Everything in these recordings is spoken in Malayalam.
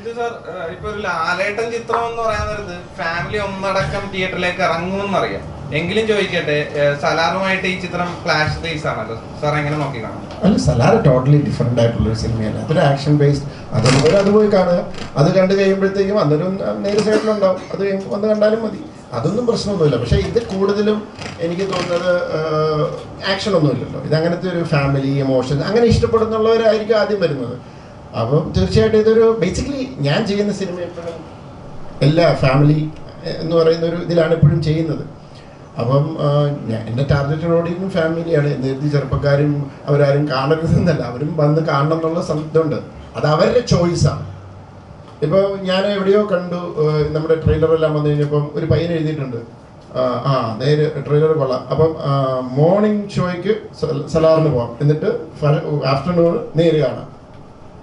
ജിത്തു സാർ ഇപ്പൊ ഒരു ലാലേട്ടൻ ചിത്രം എന്ന് പറയുന്നത് ഫാമിലി ഒന്നടക്കം തിയേറ്ററിലേക്ക് ഇറങ്ങുമെന്നറിയാം. എങ്കിലും ചോദിക്കട്ടെ സലാറുമായിട്ട് ഈ ചിത്രം ക്ലാഷ് ബേസ് ആണല്ലോ സാർ എങ്ങനെ നോക്കി കാണാം? അല്ല സലാർ ടോട്ടലി ഡിഫറെന്റ് ആയിട്ടുള്ള ഒരു സിനിമയല്ല അതൊരു ആക്ഷൻ ബേസ്ഡ് അതുപോലെ അത് പോയി കാണുക. അത് കണ്ടു കഴിയുമ്പോഴത്തേക്കും അന്നേരം നേരെ സൈഡിലുണ്ടാവും. അത് വന്ന് കണ്ടാലും മതി. അതൊന്നും പ്രശ്നമൊന്നുമില്ല. പക്ഷേ ഇത് കൂടുതലും എനിക്ക് തോന്നുന്നത് ആക്ഷൻ ഒന്നുമില്ലല്ലോ. ഇത് അങ്ങനത്തെ ഒരു ഫാമിലി ഇമോഷൻ അങ്ങനെ ഇഷ്ടപ്പെടുന്നുള്ളവരായിരിക്കും ആദ്യം വരുന്നത്. അപ്പം തീർച്ചയായിട്ടും ഇതൊരു ബേസിക്കലി ഞാൻ ചെയ്യുന്ന സിനിമ എപ്പോഴും എല്ലാ ഫാമിലി എന്ന് പറയുന്ന ഒരു ഇതിലാണ് എപ്പോഴും ചെയ്യുന്നത്. അപ്പം എന്റെ ടാർഗറ്റഡ് ഓഡിയൻസും ഫാമിലിയാണ് നേരത്തെ ചെറുപ്പക്കാരും അവരാരും കാണരുതെന്നല്ല. അവരും വന്ന് കാണണം എന്നുള്ള ഇതുണ്ട്. അത് അവരുടെ ചോയ്സാണ് ഇപ്പോൾ ഞാൻ എവിടെയോ കണ്ടു നമ്മുടെ ട്രെയിലറെല്ലാം വന്നു കഴിഞ്ഞപ്പം ഒരു പയ്യൻ എഴുതിയിട്ടുണ്ട്. ആ, നേര് ട്രെയിലർ കൊള്ളാം. അപ്പം മോർണിംഗ് ഷോയ്ക്ക് സലാറിന് പോവാം. എന്നിട്ട് ആഫ്റ്റർനൂൺ നേര് കാണാം.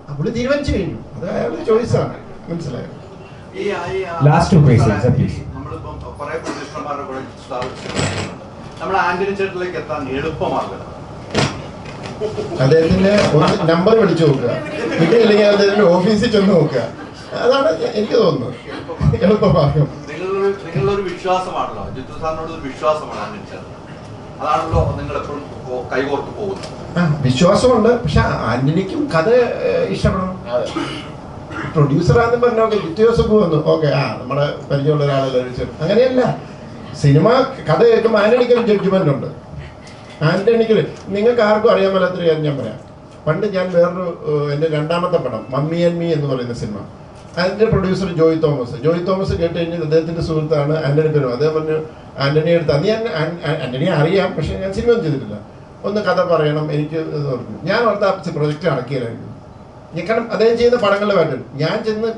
അപ്പോൾ തീരുമാനിച്ചു കഴിഞ്ഞു. അത് അയാളുടെ ചോയ്സാണ്. മനസ്സിലായോ? ഈ ഈ Last two questions, sir, please. നമ്മളിപ്പം കുറെ കൂടെ നമ്മൾ ആന്റണി ചേട്ടനിലേക്ക് എത്താൻ അദ്ദേഹത്തിന്റെ ഒന്ന് നമ്പർ വിളിച്ചു നോക്കുക. കിട്ടിയില്ലെങ്കിൽ അദ്ദേഹത്തിന്റെ ഓഫീസിൽ ചെന്ന് നോക്കുക. അതാണ് എനിക്ക് തോന്നുന്നത്. എളുപ്പമാർഗം. നിങ്ങളൊരു വിശ്വാസമാണല്ലോ. ജിത്തു സാറിനോട് ഒരു വിശ്വാസമാണ് ആന്റണി ചേട്ടൻ അതാണല്ലോ നിങ്ങൾ എപ്പോഴും കൈകോർത്ത് പോകുന്നു. വിശ്വാസമുണ്ട്. പക്ഷെ ആന്റണിക്കും കഥ ഇഷ്ടപ്പെടണം. പ്രൊഡ്യൂസർ പറഞ്ഞ ഓക്കെ ജിത്തു ജോസഫ് വന്നു ഓക്കെ ആ നമ്മുടെ പരിചയമുള്ള ഒരാളല്ലേ അങ്ങനെയല്ല. സിനിമ കഥ കേൾക്കുമ്പോൾ ആന്റണിക്കും ജഡ്ജ്മെന്റ് ഉണ്ട്. ആന്റണിക്ക് നിങ്ങൾക്ക് ആർക്കും അറിയാൻ മേലാത്തൊരു കാര്യം ഞാൻ പറയാം. പണ്ട് ഞാൻ വേറൊരു എന്റെ രണ്ടാമത്തെ പടം മമ്മി ആൻഡ് മീ എന്ന് പറയുന്ന സിനിമ. അതിന്റെ പ്രൊഡ്യൂസർ ജോയ് തോമസ്. ജോയ് തോമസ് കേട്ട് കഴിഞ്ഞാൽ അദ്ദേഹത്തിന്റെ സുഹൃത്താണ് ആന്റണി പെരും. അദ്ദേഹം പറഞ്ഞു എടുത്ത് അന്ന് ഞാൻ ആന്റണിയെ അറിയാം പക്ഷേ ഞാൻ സിനിമ ചെയ്തിട്ടില്ല. ഒന്ന് കഥ പറയണം എനിക്ക് ഇത് പറഞ്ഞു. ഞാൻ ഓർത്ത പ്രൊജക്റ്റ് അടക്കിയാലായിരുന്നു ഞാൻ കാരണം അദ്ദേഹം ചെയ്യുന്ന പടങ്ങളുടെ പാറ്റേൺ. ഞാൻ ചെന്ന്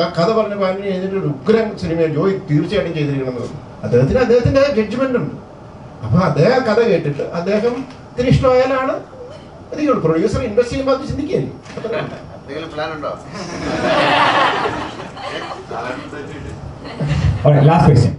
ആ കഥ പറഞ്ഞ പാറ്റിന് കഴിഞ്ഞിട്ട് ഒരു ഉഗ്രൻ സിനിമ ജോയി തീർച്ചയായിട്ടും ചെയ്തിരിക്കണം എന്ന് പറഞ്ഞു. അദ്ദേഹത്തിന് അദ്ദേഹത്തിന്റെ ജഡ്ജ്മെന്റ് ഉണ്ട്. അപ്പോൾ അദ്ദേഹം കഥ കേട്ടിട്ട് അദ്ദേഹം ഇഷ്ടമായാലാണ് അധികം പ്രൊഡ്യൂസർ ഇൻവെസ്റ്റ് ചെയ്യുമ്പോൾ അത് ചിന്തിക്കുകയല്ലേ? ലാസ്റ്റ് ക്വസ്റ്റ്യൻ പ്ലാൻ ഉണ്ടോ? Last question.